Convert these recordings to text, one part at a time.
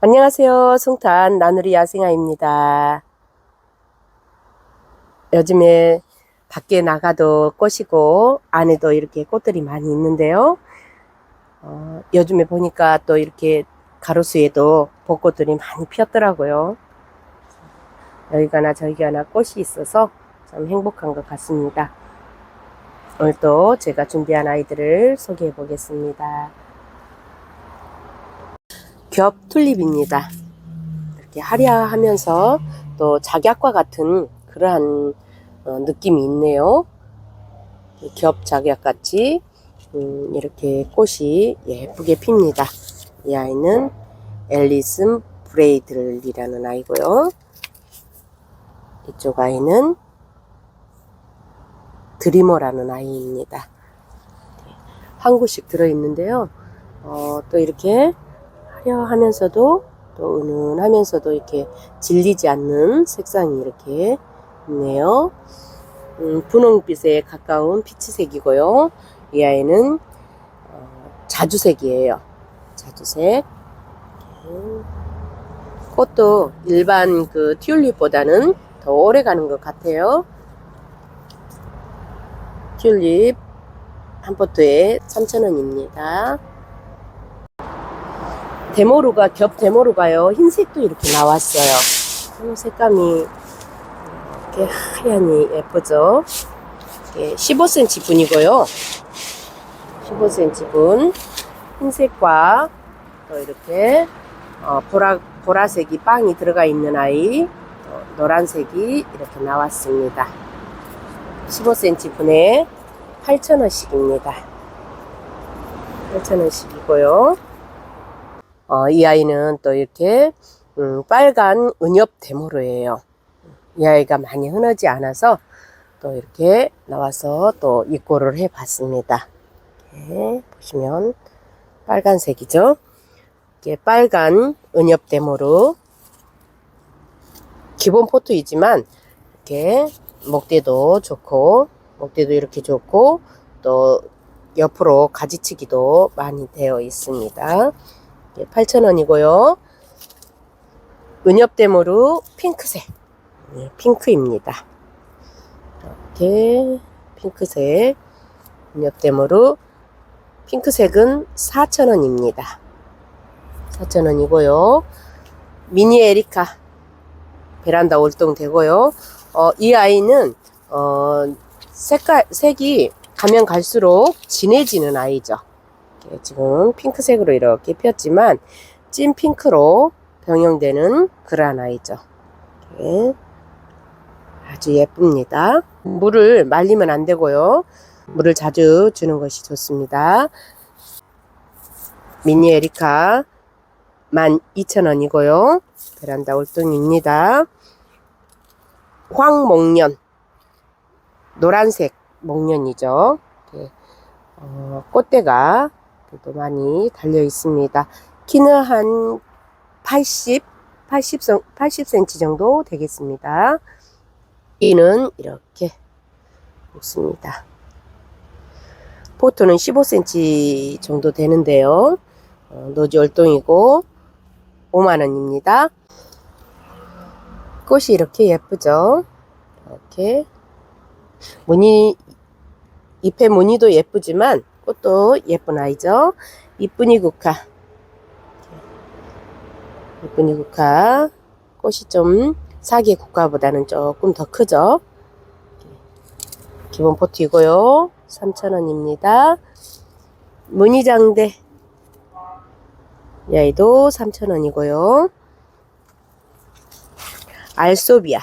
안녕하세요. 송탄 나누리 야생아입니다. 요즘에 밖에 나가도 꽃이고 안에도 이렇게 꽃들이 많이 있는데요. 어, 요즘에 보니까 또 이렇게 가로수에도 벚꽃들이 많이 피었더라고요. 여기가나 저기가나 꽃이 있어서 참 행복한 것 같습니다. 오늘 또 제가 준비한 아이들을 소개해 보겠습니다. 겹 튤립입니다. 이렇게 화려하면서 또 작약과 같은 그러한 어, 느낌이 있네요. 겹 작약 같이 음, 이렇게 꽃이 예쁘게 핍니다. 이 아이는 앨리슨 브레이들이라는 아이고요. 이쪽 아이는 드리머라는 아이입니다. 한 구씩 들어있는데요. 어, 또 이렇게 화려하면서도 또 은은하면서도 이렇게 질리지 않는 색상이 이렇게 있네요. 음, 분홍빛에 가까운 피치색이고요. 이 아이는 어, 자주색이에요. 자주색. 꽃도 일반 그 튤립보다는 더 오래 가는 것 같아요. 튤립 한 포트에 3,000원입니다. 데모루가 겹 데모루가요. 흰색도 이렇게 나왔어요. 음, 색감이 이렇게 하얀이 예쁘죠? 이게 15cm 분이고요. 15cm 분. 흰색과 또 이렇게 어, 보라, 보라색이 빵이 들어가 있는 아이 또 노란색이 이렇게 나왔습니다. 15cm 분에 8,000원씩입니다. 8,000원씩이고요 어, 이 아이는 또 이렇게 음, 빨간 은엽 데모로예요. 이 아이가 많이 흔하지 않아서 또 이렇게 나와서 또 입고를 해봤습니다. 이렇게 보시면 빨간색이죠. 이게 빨간 은엽 데모로 기본 포트이지만 이렇게 목대도 좋고 목대도 이렇게 좋고 또 옆으로 가지치기도 많이 되어 있습니다. 8,000원이고요. 은엽대모루 핑크색. 네, 핑크입니다. 이렇게 핑크색. 은엽대모루 핑크색은 4,000원입니다. 4,000원이고요. 미니 에리카 베란다 올동 되고요. 어, 이 아이는 어, 색깔 색이 가면 갈수록 진해지는 아이죠. 이렇게 지금 핑크색으로 이렇게 폈지만 찐 핑크로 병영되는 그란 아이죠. 이렇게 아주 예쁩니다. 물을 말리면 안 되고요. 물을 자주 주는 것이 좋습니다. 미니 에리카 12,000원이고요. 베란다 올동입니다. 황목련 노란색 목련이죠. 어, 꽃대가 또 많이 달려 있습니다. 키는 한 80, 80, 80cm 정도 되겠습니다. 이는 이렇게 먹습니다. 포토는 15cm 정도 되는데요. 어, 노지 월동이고 5만원입니다. 꽃이 이렇게 예쁘죠? 이렇게 무늬 잎의 무늬도 예쁘지만 꽃도 예쁜 아이죠. 이쁜이 국화. 이쁜이 국화. 꽃이 좀 사기 국화보다는 조금 더 크죠. 기본 포트이고요. 3,000원입니다. 무늬장대. 이 아이도 3,000원이고요. 알소비아.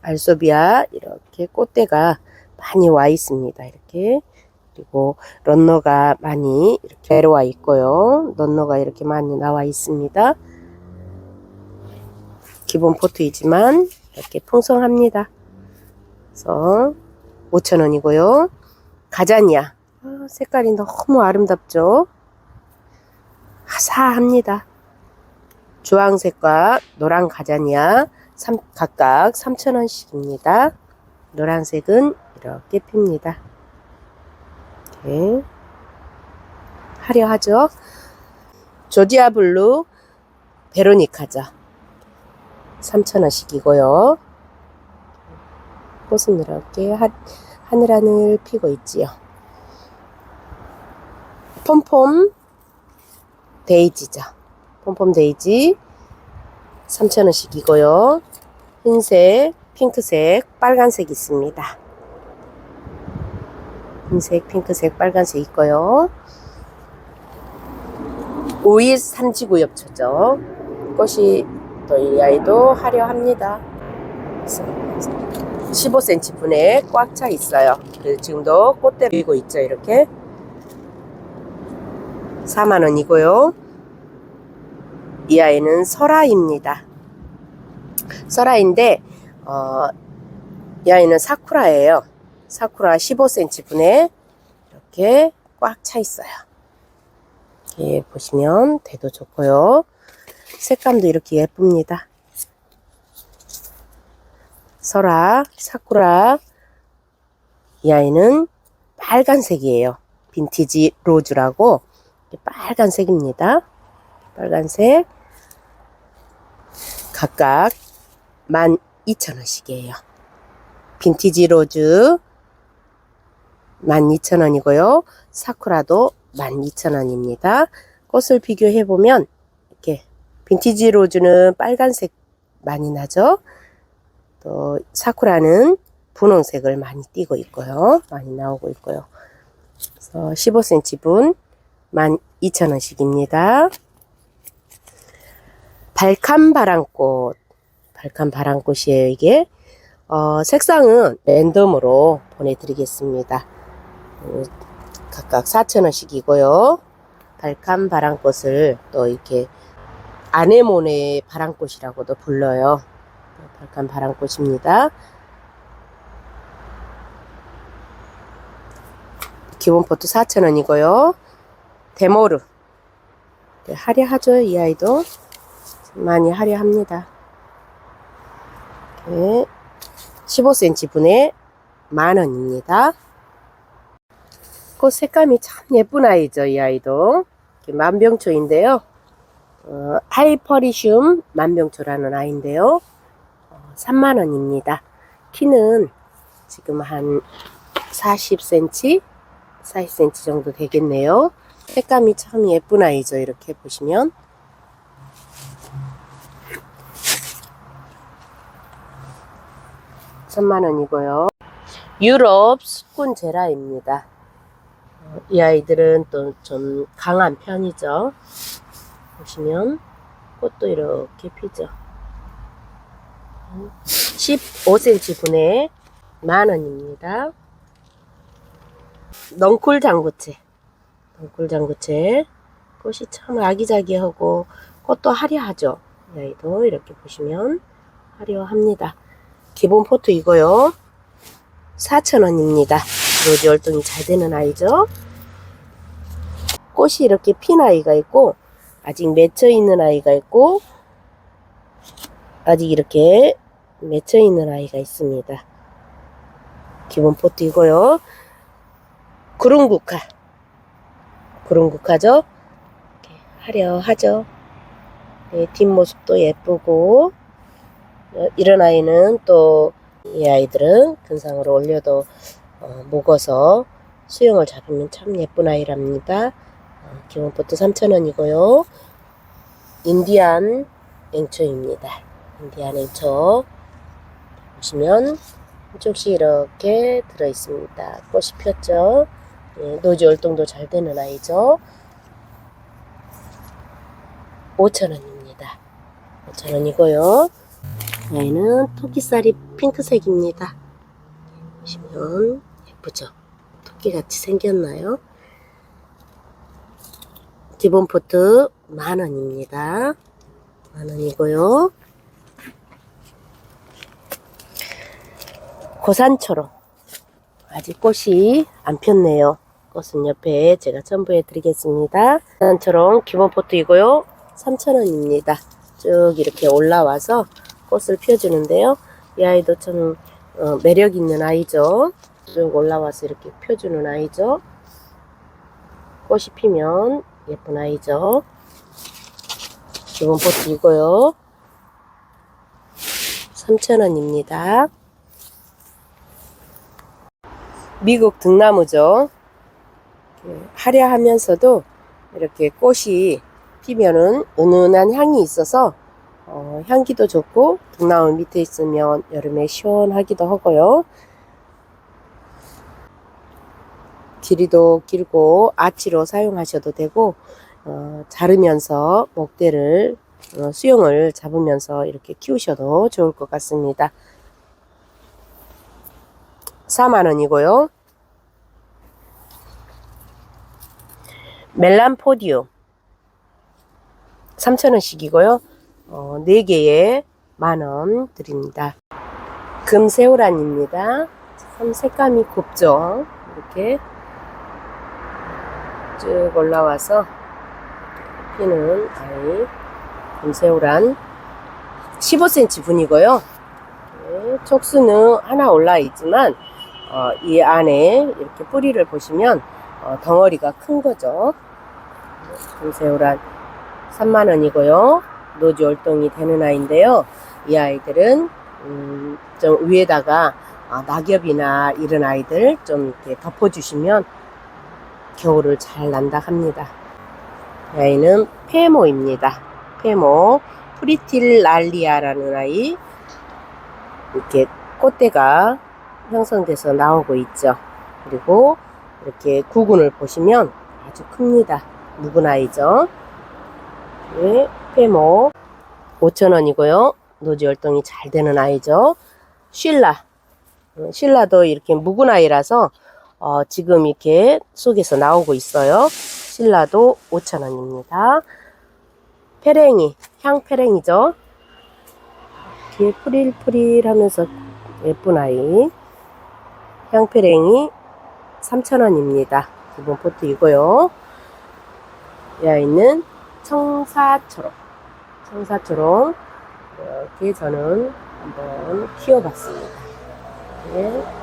알소비아 이렇게 꽃대가 많이 와 있습니다. 이렇게 그리고 런너가 많이 이렇게 내려와 있고요. 런너가 이렇게 많이 나와 있습니다. 기본 포트이지만 이렇게 풍성합니다. 그래서 5,000원이고요. 가자니아. 아, 색깔이 너무 아름답죠? 화사합니다. 주황색과 노란 가자니아 3, 각각 3,000원씩입니다. 노란색은 이렇게 핍니다. 이렇게 화려하죠? 조지아 블루 베로니카죠. 3,000원씩이고요. 꽃은 이렇게 하, 하늘하늘 피고 있지요. 폼폼 데이지죠. 폼폼 데이지 3,000원씩이고요. 흰색, 핑크색, 빨간색 있습니다. 흰색, 핑크색, 빨간색 있고요. 오일 삼지구엽초죠. 꽃이 또 이 아이도 화려합니다. 15cm 분에 꽉 차 있어요. 지금도 꽃대 피고 있죠. 이렇게 4만 원이고요. 이 아이는 설아입니다. 설아인데 어, 이 아이는 사쿠라예요. 사쿠라 15cm 분에 이렇게 꽉 차 있어요. 이렇게 보시면 대도 좋고요. 색감도 이렇게 예쁩니다. 설아, 사쿠라 이 아이는 빨간색이에요. 빈티지 로즈라고 빨간색입니다. 빨간색 각각 12,000원씩이에요. 빈티지 로즈 12,000원이고요. 사쿠라도 12,000원입니다. 꽃을 비교해 보면 이렇게 빈티지 로즈는 빨간색 많이 나죠. 또 사쿠라는 분홍색을 많이 띄고 있고요. 많이 나오고 있고요. 그래서 15cm 분 12,000원씩입니다. 발칸 바람꽃. 발칸 바람꽃이에요, 이게. 어, 색상은 랜덤으로 보내드리겠습니다. 음, 각각 4,000원씩이고요. 발칸 바람꽃을 또 이렇게 아네모네 바람꽃이라고도 불러요. 발칸 바람꽃입니다. 기본 포트 4,000원이고요. 데모르. 네, 화려하죠, 이 아이도. 많이 화려합니다. 이렇게 15cm 분에 만원입니다. 꽃 색감이 참 예쁜 아이죠, 이 아이도. 만병초인데요. 어, 하이퍼리슘 만병초라는 아이인데요. 어, 3만원입니다. 키는 지금 한 40cm, 40cm 정도 되겠네요. 색감이 참 예쁜 아이죠. 이렇게 보시면. 천만 원이고요. 유럽 수꾼 제라입니다. 어, 이 아이들은 또 좀 강한 편이죠. 보시면 꽃도 이렇게 피죠. 15cm 분에 만 원입니다. 넝쿨 장구채. 넝쿨 장구채. 꽃이 참 아기자기하고 꽃도 화려하죠. 이 아이도 이렇게 보시면 화려합니다. 기본 포트 이거요. 4,000원입니다. 로즈 활동이 잘 되는 아이죠. 꽃이 이렇게 핀 아이가 있고 아직 맺혀 있는 아이가 있고 아직 이렇게 맺혀 있는 아이가 있습니다. 기본 포트 이거요. 구름국화. 구름국화죠. 화려하죠. 네, 뒷모습도 예쁘고 어, 이런 아이는 또 이 아이들은 근상으로 올려도 어, 먹어서 수영을 잡으면 참 예쁜 아이랍니다. 어, 기본 포트 3,000원이고요. 인디안 앵초입니다. 인디안 앵초 보시면 한쪽씩 이렇게 들어 있습니다. 꽃이 폈죠. 예, 노지 활동도 잘 되는 아이죠. 5,000원입니다. 5,000원이고요. 얘는 토끼살이 핑크색입니다. 보시면 예쁘죠? 토끼같이 생겼나요? 기본 포트 만원입니다. 만원이고요. 고산초록. 아직 꽃이 안 폈네요. 꽃은 옆에 제가 첨부해 드리겠습니다. 고산초록 기본 포트이고요. 3,000원입니다. 쭉 이렇게 올라와서 꽃을 펴주는데요. 이 아이도 참 어, 매력 있는 아이죠. 쭉 올라와서 이렇게 펴주는 아이죠. 꽃이 피면 예쁜 아이죠. 기본 포트 이고요. 3,000원입니다. 미국 등나무죠. 화려하면서도 이렇게 꽃이 피면은 은은한 향이 있어서 어, 향기도 좋고 등나무 밑에 있으면 여름에 시원하기도 하고요. 길이도 길고 아치로 사용하셔도 되고 어, 자르면서 목대를 어, 수영을 잡으면서 이렇게 키우셔도 좋을 것 같습니다. 4만원이고요. 멜란포디움 3,000원씩이고요. 어, 4개에 만원 드립니다. 금새우란입니다. 참 색감이 곱죠. 이렇게 쭉 올라와서 피는 아이 금새우란 15cm 분이고요. 네, 촉수는 하나 올라 있지만 어, 이 안에 이렇게 뿌리를 보시면 어, 덩어리가 큰 거죠. 금새우란 3만원이고요. 노지 월동이 되는 아이인데요. 이 아이들은 음, 좀 위에다가 어, 낙엽이나 이런 아이들 좀 이렇게 덮어주시면 겨울을 잘 난다 합니다. 이 아이는 페모입니다. 페모 프리틸랄리아라는 아이 이렇게 꽃대가 형성돼서 나오고 있죠. 그리고 이렇게 구근을 보시면 아주 큽니다. 묵은 아이죠. 네, 페모 5,000원이고요. 노지 활동이 잘 되는 아이죠. 쉴라. 어, 쉴라도 이렇게 묵은 아이라서 어, 지금 이렇게 속에서 나오고 있어요. 신라도 5,000원입니다. 페랭이, 향페랭이죠. 뒤에 프릴프릴 하면서 예쁜 아이. 향페랭이 3,000원입니다. 기본 포트이고요. 이 아이는 청사초록. 청사초록. 이렇게 저는 한번 키워봤습니다. 네.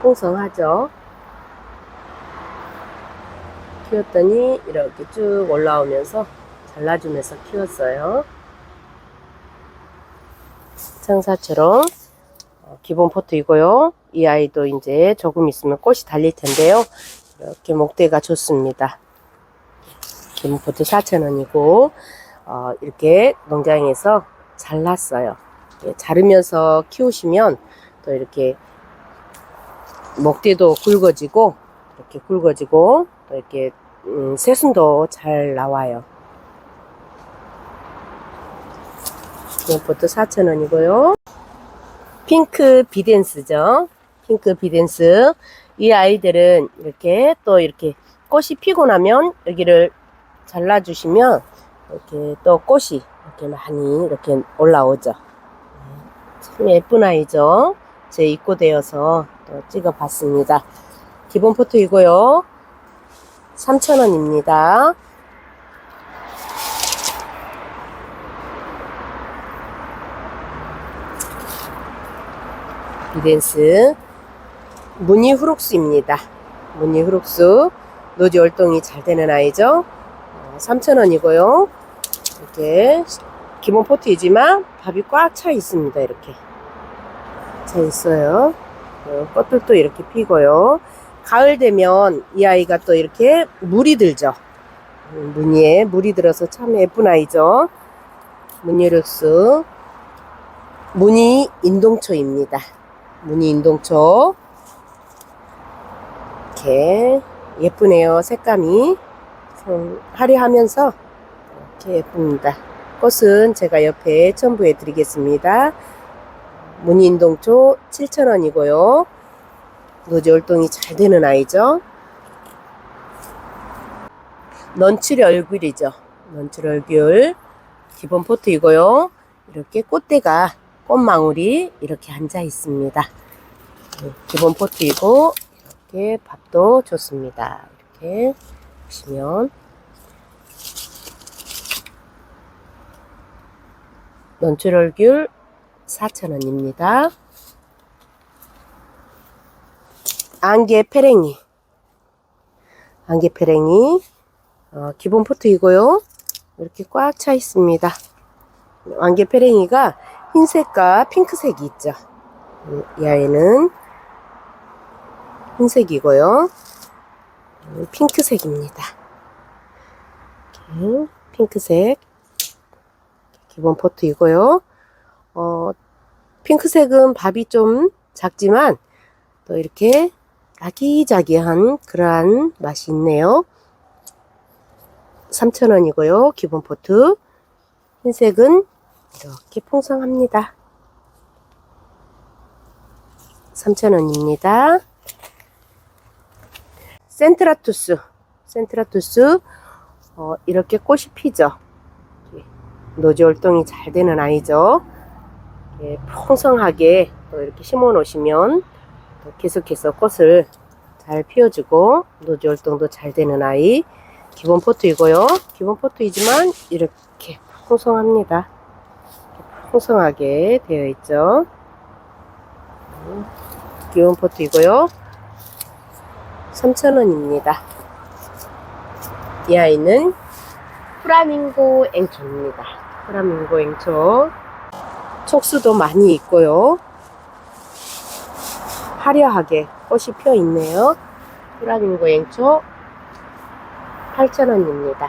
풍성하죠. 키웠더니 이렇게 쭉 올라오면서 잘라주면서 키웠어요. 청사처럼 어, 기본 포트이고요. 이 아이도 이제 조금 있으면 꽃이 달릴 텐데요. 이렇게 목대가 좋습니다. 기본 포트 4,000원이고 어, 이렇게 농장에서 잘랐어요. 예, 자르면서 키우시면 또 이렇게 목대도 굵어지고 이렇게 굵어지고 또 이렇게 음, 새순도 잘 나와요. 이것도 4,000원이고요. 핑크 비덴스죠. 핑크 비덴스. 이 아이들은 이렇게 또 이렇게 꽃이 피고 나면 여기를 잘라주시면 이렇게 또 꽃이 이렇게 많이 이렇게 올라오죠. 참 예쁜 아이죠. 제 입고되어서 또 찍어봤습니다. 기본 포트이고요. 3,000원입니다. 비덴스 무늬 후룩스입니다. 무늬 후룩스 노지 월동이 잘 되는 아이죠. 3,000원이고요. 이렇게 기본 포트이지만 밥이 꽉 차 있습니다. 이렇게 차 있어요. 어, 꽃들도 이렇게 피고요. 가을 되면 이 아이가 또 이렇게 물이 들죠. 음, 무늬에 물이 들어서 참 예쁜 아이죠. 무늬룩스 무늬 인동초입니다. 무늬 인동초 이렇게 예쁘네요. 색감이 좀 화려하면서 이렇게 예쁩니다. 꽃은 제가 옆에 첨부해 드리겠습니다. 무늬인동초 7,000원이고요. 노지 활동이 잘 되는 아이죠. 넌칠 얼굴이죠. 넌칠 얼굴. 기본 포트이고요. 이렇게 꽃대가 꽃망울이 이렇게 앉아 있습니다. 네, 기본 포트이고 이렇게 밥도 좋습니다. 이렇게 보시면 넌출얼귤 4,000원입니다. 안개 페랭이. 안개 페랭이 어, 기본 포트이고요. 이렇게 꽉 차 있습니다. 왕개 페랭이가 흰색과 핑크색이 있죠. 음, 이 아이는 흰색이고요. 음, 핑크색입니다. 핑크색 기본 포트이고요. 어, 핑크색은 밥이 좀 작지만 또 이렇게 아기자기한 그러한 맛이 있네요. 3,000원이고요. 기본 포트. 흰색은 이렇게 풍성합니다. 3,000원입니다. 센트라투스. 센트라투스. 어, 이렇게 꽃이 피죠. 노지 활동이 잘 되는 아이죠. 예, 풍성하게 또 이렇게 심어 놓으시면 또 계속해서 꽃을 잘 피워주고 노지 활동도 잘 되는 아이. 기본 포트이고요. 기본 포트이지만 이렇게 풍성합니다. 풍성하게 되어 있죠. 음, 기본 포트이고요. 3,000원입니다. 이 아이는 프라밍고 앵초입니다. 프라밍고 앵초. 촉수도 많이 있고요. 화려하게 꽃이 피어 있네요. 프라밍고 앵초 8,000원입니다.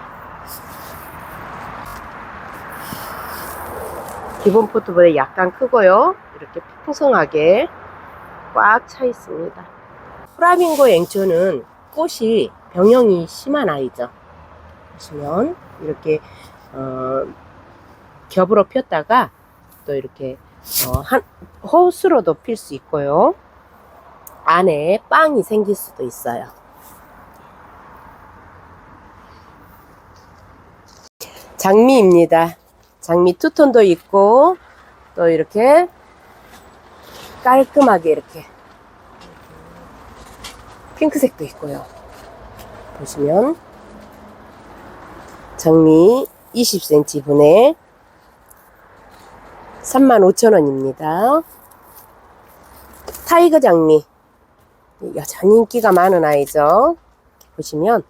기본 포트보다 약간 크고요. 이렇게 풍성하게 꽉 차 있습니다. 프라밍고 앵초는 꽃이 병형이 심한 아이죠. 보시면 이렇게 어, 겹으로 폈다가 또 이렇게 어, 한 호수로도 필 수 있고요. 안에 빵이 생길 수도 있어요. 장미입니다. 장미 투톤도 있고 또 이렇게 깔끔하게 이렇게 핑크색도 있고요. 보시면 장미 20cm 분에 35,000원입니다. 타이거 장미 여전히 인기가 많은 아이죠. 보시면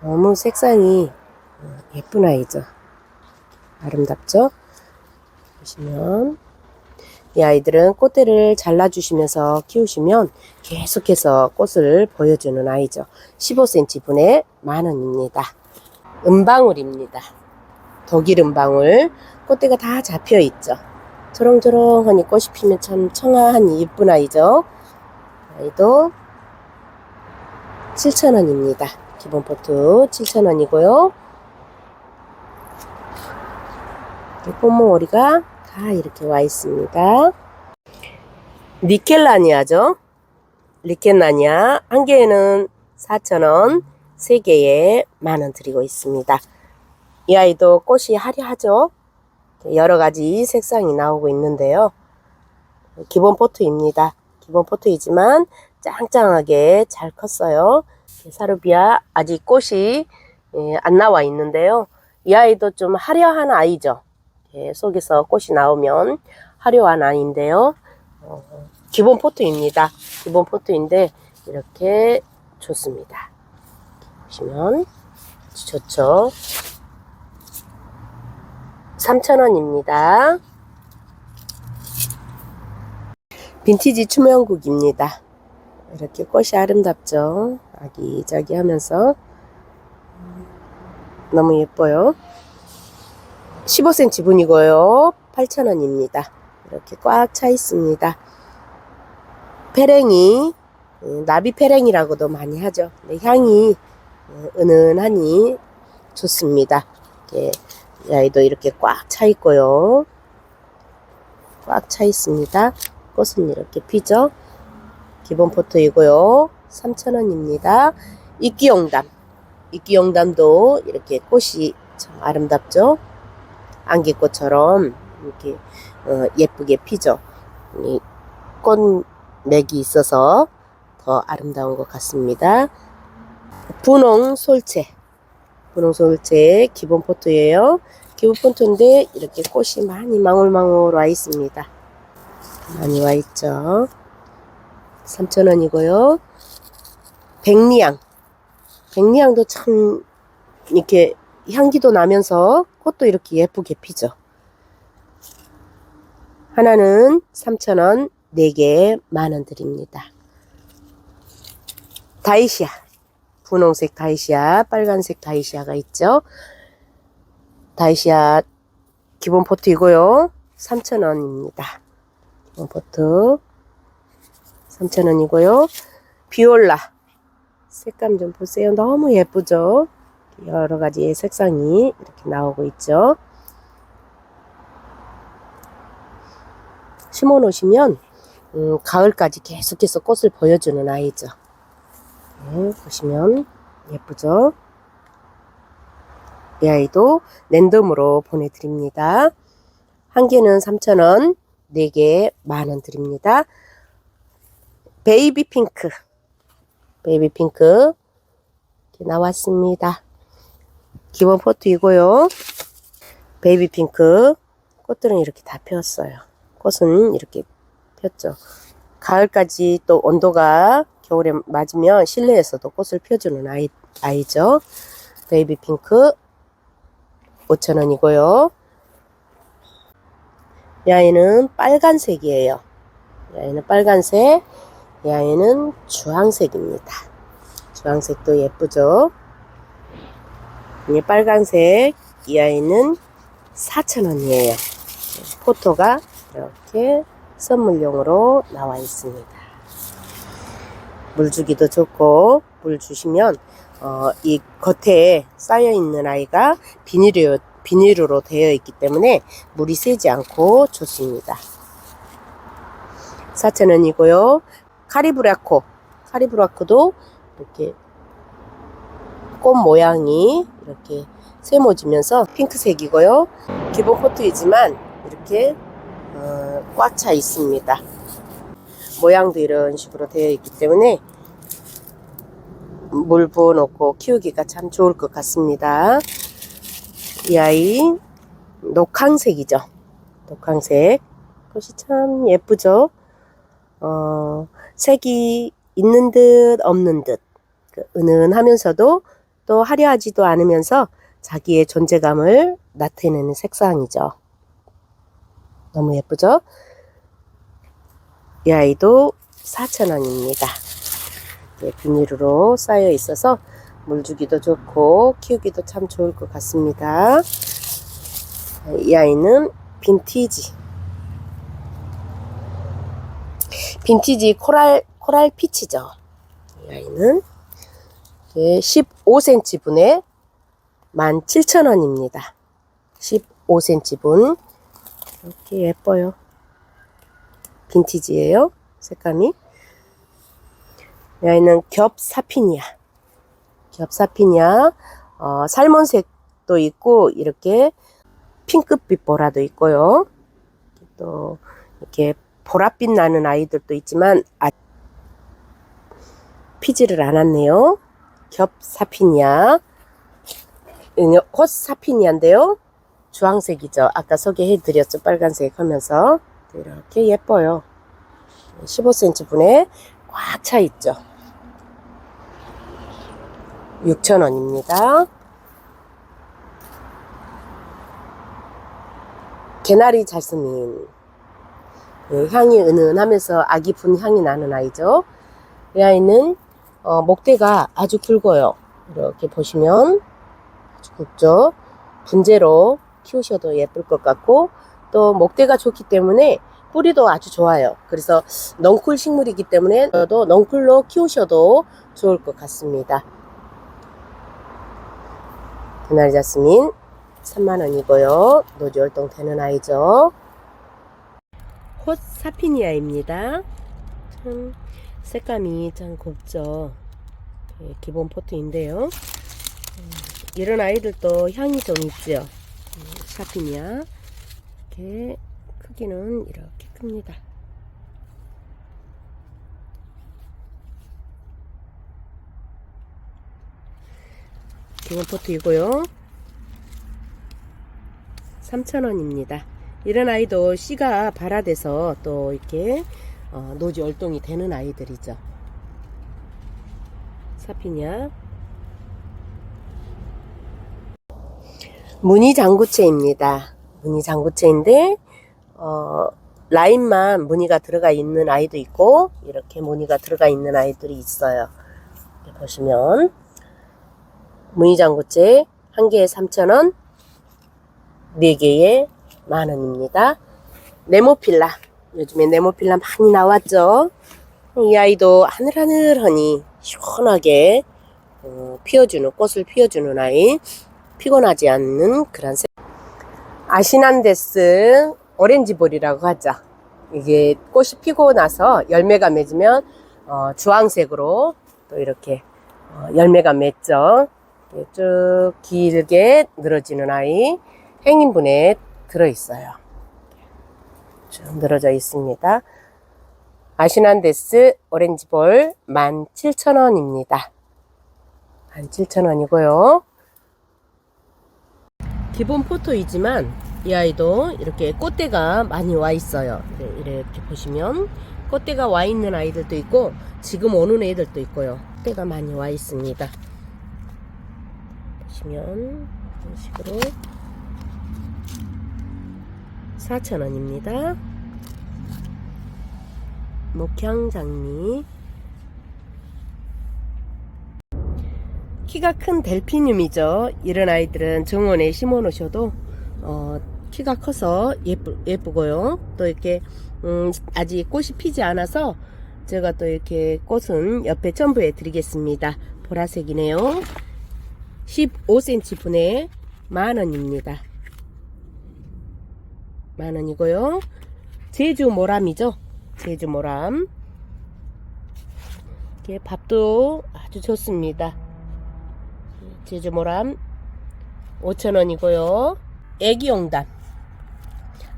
너무 색상이 어, 예쁜 아이죠. 아름답죠? 보시면 이 아이들은 꽃대를 잘라주시면서 키우시면 계속해서 꽃을 보여주는 아이죠. 15cm 분에 만 원입니다. 은방울입니다. 독일 은방울. 꽃대가 다 잡혀 있죠. 조롱조롱하니 꽃이 피면 참 청아한 이쁜 아이죠. 아이도 7,000원입니다. 기본 포트 7,000원이고요. 뽀모오리가 다 이렇게 와 있습니다. 니켈라니아죠. 리켈라니아 한 개에는 4,000원, 세 개에 만 원 드리고 있습니다. 이 아이도 꽃이 화려하죠. 여러 가지 색상이 나오고 있는데요. 기본 포트입니다. 기본 포트이지만 짱짱하게 잘 컸어요. 사르비아 아직 꽃이 예, 안 나와 있는데요. 이 아이도 좀 화려한 아이죠. 예, 속에서 꽃이 나오면 화려한 아이인데요. 어, 기본 포트입니다. 기본 포트인데 이렇게 좋습니다. 보시면 좋죠. 3,000원입니다. 빈티지 추명국입니다. 이렇게 꽃이 아름답죠. 아기자기 하면서 너무 예뻐요. 15cm 분이고요. 8,000원입니다. 이렇게 꽉 차 있습니다. 페랭이, 음, 나비 페랭이라고도 많이 하죠. 향이 음, 은은하니 좋습니다. 이렇게 이 아이도 이렇게 꽉 차 있고요. 꽉 차 있습니다. 꽃은 이렇게 피죠. 기본 포트이고요. 3,000원입니다. 이끼용담. 이끼용담도 이렇게 꽃이 참 아름답죠. 안개꽃처럼 이렇게 어, 예쁘게 피죠. 이 꽃맥이 있어서 더 아름다운 것 같습니다. 분홍 솔채. 분홍 솔채 기본 포트예요. 기본 포트인데 이렇게 꽃이 많이 망울망울 와 있습니다. 많이 와 있죠. 3,000원이고요. 백리향. 백리향도 참 이렇게 향기도 나면서 꽃도 이렇게 예쁘게 피죠. 하나는 3,000원, 4개 만원 드립니다. 다이시아. 분홍색 다이시아, 빨간색 다이시아가 있죠. 다이시아 기본 포트 이고요. 3,000원입니다. 기본 포트 3,000원이고요. 비올라 색감 좀 보세요. 너무 예쁘죠? 여러 가지의 색상이 이렇게 나오고 있죠. 심어 놓으시면 음, 가을까지 계속해서 꽃을 보여주는 아이죠. 네, 보시면 예쁘죠? 이 아이도 랜덤으로 보내드립니다. 한 개는 3,000원, 네개 만원 드립니다. 베이비 핑크. 베이비 핑크. 이렇게 나왔습니다. 기본 포트이고요. 베이비 핑크. 꽃들은 이렇게 다 피었어요. 꽃은 이렇게 폈죠. 가을까지 또 온도가 겨울에 맞으면 실내에서도 꽃을 펴주는 아이, 아이죠. 베이비 핑크 5,000원이고요. 이 아이는 빨간색이에요. 이 아이는 빨간색, 이 아이는 주황색입니다. 주황색도 예쁘죠? 이 빨간색, 이 아이는 4,000원이에요. 포토가 이렇게 선물용으로 나와 있습니다. 물 주기도 좋고, 물 주시면, 어, 이 겉에 쌓여 있는 아이가 비닐로, 비닐로 되어 있기 때문에 물이 새지 않고 좋습니다. 4,000원이고요. 카리브라코. 카리브라코도 이렇게 꽃 모양이 이렇게 세모지면서 핑크색이고요. 기본 포트이지만 이렇게 어, 꽉차 있습니다. 모양도 이런 식으로 되어 있기 때문에 물 부어놓고 키우기가 참 좋을 것 같습니다. 이 아이 녹황색이죠. 녹황색 꽃이 참 예쁘죠. 어, 색이 있는 듯 없는 듯 그 은은하면서도 또 화려하지도 않으면서 자기의 존재감을 나타내는 색상이죠. 너무 예쁘죠? 이 아이도 4,000원입니다. 비닐로 쌓여 있어서 물 주기도 좋고 키우기도 참 좋을 것 같습니다. 이 아이는 빈티지. 빈티지 코랄, 코랄 피치죠. 이 아이는 15cm 분에 17,000원입니다. 15cm 분. 이렇게 예뻐요. 빈티지예요. 색감이. 이 아이는 겹 사피니아. 겹 사피니아. 어, 살몬색도 있고 이렇게 핑크빛 보라도 있고요. 또 이렇게 보랏빛 나는 아이들도 있지만 아, 피지를 않았네요. 겹 사피니아. 헛 사피니아인데요. 주황색이죠. 아까 소개해 드렸죠. 빨간색 하면서 이렇게 예뻐요. 15cm 분에 꽉 차 있죠. 6,000원입니다. 개나리 자스민. 네, 향이 은은하면서 아기 분 향이 나는 아이죠. 이 아이는 어, 목대가 아주 굵어요. 이렇게 보시면 아주 굵죠. 분재로 키우셔도 예쁠 것 같고 또 목대가 좋기 때문에 뿌리도 아주 좋아요. 그래서 넝쿨 식물이기 때문에 또 넝쿨로 키우셔도 좋을 것 같습니다. 개나리 자스민 3만원이고요. 노지 활동 되는 아이죠. 헛 사피니아입니다. 참 색감이 참 곱죠. 예, 기본 포트인데요. 음, 이런 아이들도 향이 좀 있죠. 음, 사피니아. 이렇게 크기는 이렇게 큽니다. 기본 포트이고요. 3,000원입니다. 이런 아이도 씨가 발화돼서 또 이렇게 어, 노지 월동이 되는 아이들이죠. 사피냐 무늬 장구채입니다. 무늬 장구채인데 어, 라인만 무늬가 들어가 있는 아이도 있고 이렇게 무늬가 들어가 있는 아이들이 있어요. 보시면 무늬 장구채 한 개에 3,000원, 네 개에 만 원입니다. 네모필라 요즘에 네모필라 많이 나왔죠. 이 아이도 하늘하늘하니 시원하게 어, 피워주는 꽃을 피워주는 아이 피곤하지 않는 그런 색. 아시난데스 오렌지볼이라고 하죠. 이게 꽃이 피고 나서 열매가 맺으면 어, 주황색으로 또 이렇게 어, 열매가 맺죠. 쭉 길게 늘어지는 아이 행인분에 들어있어요. 쭉 늘어져 있습니다. 아시난데스 오렌지볼 17,000원입니다. 17,000원이고요. 기본 포토이지만 이 아이도 이렇게 꽃대가 많이 와 있어요. 네, 이렇게 보시면 꽃대가 와 있는 아이들도 있고 지금 오는 애들도 있고요. 꽃대가 많이 와 있습니다. 보시면 이런 식으로 4,000원입니다. 목향 장미 키가 큰 델피늄이죠. 이런 아이들은 정원에 심어 놓으셔도 어, 키가 커서 예쁘, 예쁘고요. 또 이렇게 음, 아직 꽃이 피지 않아서 제가 또 이렇게 꽃은 옆에 첨부해 드리겠습니다. 보라색이네요. 15cm 분에 만원입니다. 만원이고요. 제주 모람이죠. 제주 모람. 이렇게 밥도 아주 좋습니다. 제주 모람 5,000원이고요. 애기용단.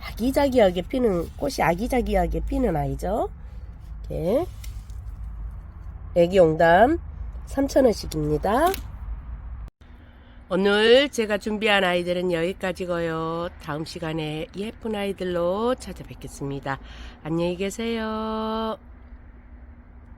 아기자기하게 피는, 꽃이 아기자기하게 피는 아이죠. 이렇게. 애기 용담 3,000원씩입니다. 오늘 제가 준비한 아이들은 여기까지고요. 다음 시간에 예쁜 아이들로 찾아뵙겠습니다. 안녕히 계세요.